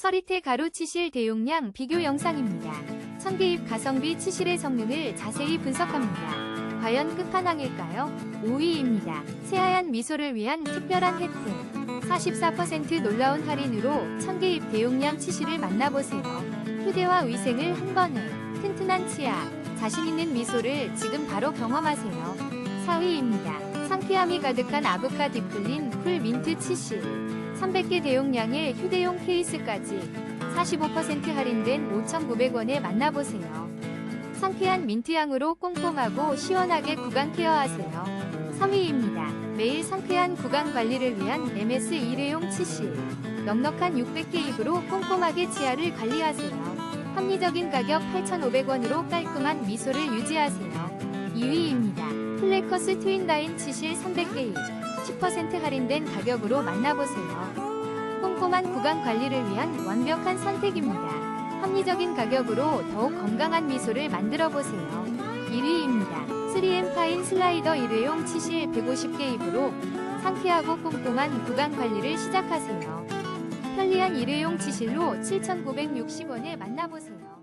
서리태 가루 치실 대용량 비교 영상입니다. 천개입 가성비 치실의 성능을 자세히 분석합니다. 과연 끝판왕일까요? 5위입니다. 새하얀 미소를 위한 특별한 혜택. 44% 놀라운 할인으로 천개입 대용량 치실을 만나보세요. 휴대와 위생을 한 번에 튼튼한 치아, 자신 있는 미소를 지금 바로 경험하세요. 4위입니다. 상쾌함이 가득한 아보카 딥클린 쿨 민트 치실. 300개 대용량의 휴대용 케이스까지 45% 할인된 5,900원에 만나보세요. 상쾌한 민트향으로 꼼꼼하고 시원하게 구강 케어하세요. 3위입니다. 매일 상쾌한 구강 관리를 위한 MS 일회용 치실. 넉넉한 600개 입으로 꼼꼼하게 치아를 관리하세요. 합리적인 가격 8,500원으로 깔끔한 미소를 유지하세요. 2위입니다. 플레커스 트윈다인 치실 300개 입. 10% 할인된 가격으로 만나보세요. 꼼꼼한 구강 관리를 위한 완벽한 선택입니다. 합리적인 가격으로 더욱 건강한 미소를 만들어 보세요. 1위입니다. 3M 파인 슬라이더 일회용 치실 150개 입으로 상쾌하고 꼼꼼한 구강 관리를 시작하세요. 편리한 일회용 치실로 7,960원에 만나보세요.